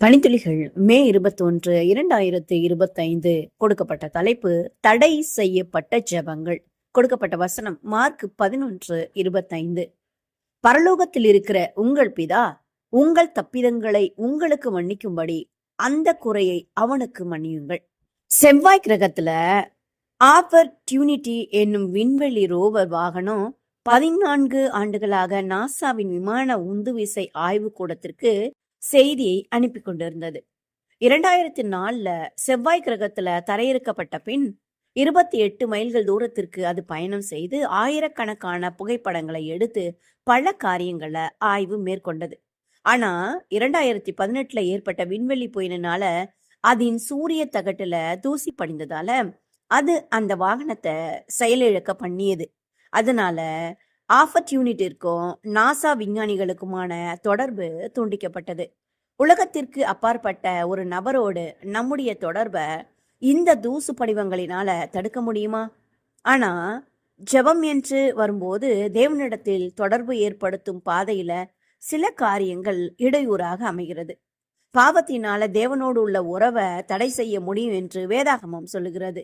பனித்துளிகள் மே இருபத்தொன்று இரண்டாயிரத்து இருபத்தைந்து கொடுக்கப்பட்ட தலைப்பு தடை செய்யப்பட்ட ஜெபங்கள். கொடுக்கப்பட்ட வசனம் மார்க் பதினொன்று இருபத்தைந்து. பரலோகத்தில் இருக்கிற உங்கள் பிதா உங்கள் தப்பிதங்களை உங்களுக்கு மன்னிக்கும்படி அந்த குறையை அவனுக்கு மன்னியுங்கள். செவ்வாய் கிரகத்துல ஆப்பர்டியூனிட்டி என்னும் விண்வெளி ரோவர் வாகனம் பதினான்கு ஆண்டுகளாக நாசாவின் விமான உந்துவிசை ஆய்வு கூடத்திற்கு செய்தியை அனுப்பி கொண்டிருந்தது. இரண்டாயிரத்தி நாலுல செவ்வாய் கிரகத்தில் தரையிறக்கப்பட்ட பின் இருபத்தி எட்டு மைல்கள் தூரத்திற்கு அது பயணம் செய்து ஆயிரக்கணக்கான புகைப்படங்களை எடுத்து பல காரியங்களை ஆய்வு மேற்கொண்டது. ஆனா இரண்டாயிரத்தி பதினெட்டுல ஏற்பட்ட விண்வெளி புயலினால அதன் சூரிய தகட்டுல தூசி படிந்ததால அது அந்த வாகனத்தை செயலிழக்க பண்ணியது. அதனால ஆப்பர்டியூனிட்டிற்கும் நாசா விஞ்ஞானிகளுக்குமான தொடர்பு துண்டிக்கப்பட்டது. உலகத்திற்கு அப்பாற்பட்ட ஒரு நபரோடு நம்முடைய தொடர்பை இந்த தூசு படிவங்களினால தடுக்க முடியுமா? ஆனா ஜெபம் என்று வரும்போது தேவனிடத்தில் தொடர்பு ஏற்படுத்தும் பாதையில சில காரியங்கள் இடையூறாக அமைகிறது. பாவத்தினால தேவனோடு உள்ள உறவை தடை செய்ய முடியும் என்று வேதாகமம் சொல்லுகிறது.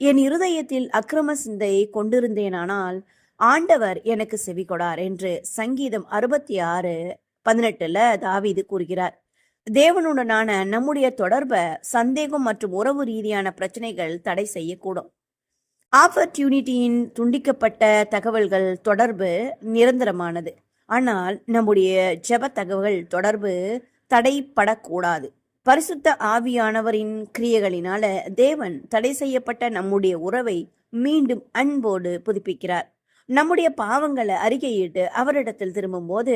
என் இருதயத்தில் அக்கிரம சிந்தையை கொண்டிருந்தேனானால் ஆண்டவர் எனக்கு செவி கொடார் என்று சங்கீதம் அறுபத்தி ஆறு பதினெட்டுல தாவீது கூறுகிறார். தேவனுடனான நம்முடைய தொடர்பை சந்தேகம் மற்றும் உறவு ரீதியான பிரச்சனைகள் தடை செய்யக்கூடும். ஆப்பர்டியூனிட்டியின் துண்டிக்கப்பட்ட தகவல்கள் தொடர்பு நிரந்தரமானது. ஆனால் நம்முடைய ஜெப தகவல் தொடர்பு தடைப்படக்கூடாது. பரிசுத்த ஆவியானவரின் கிரியைகளினால தேவன் தடை செய்யப்பட்ட நம்முடைய உறவை மீண்டும் அன்போடு புதுப்பிக்கிறார். நம்முடைய பாவங்களை அறிக்கையிட்டு அவரிடத்தில் திரும்பும்போது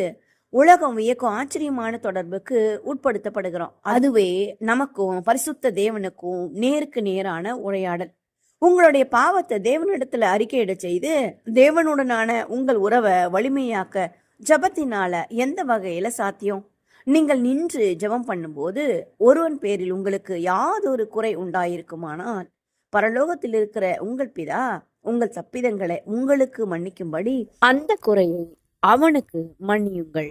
உலகம் வியக்கும் ஆச்சரியமான தொடர்புக்கு உட்படுத்தப்படுகிறோம். அதுவே நமக்கும் பரிசுத்த தேவனுக்கும் நேருக்கு நேரான உரையாடல். உங்களுடைய பாவத்தை தேவனிடத்துல அறிக்கையிட செய்து தேவனுடனான உங்கள் உறவை வலிமையாக்க ஜபத்தினால எந்த வகையில சாத்தியம்? நீங்கள் நின்று ஜெபம் பண்ணும்போது ஒருவன் பேரில் உங்களுக்கு யாதொரு குறை உண்டாயிருக்குமானால் பரலோகத்தில் இருக்கிற உங்கள் பிதா உங்கள் தப்பிதங்களை உங்களுக்கு மன்னிக்கும்படி அந்த குறையை அவனுக்கு மன்னியுங்கள்.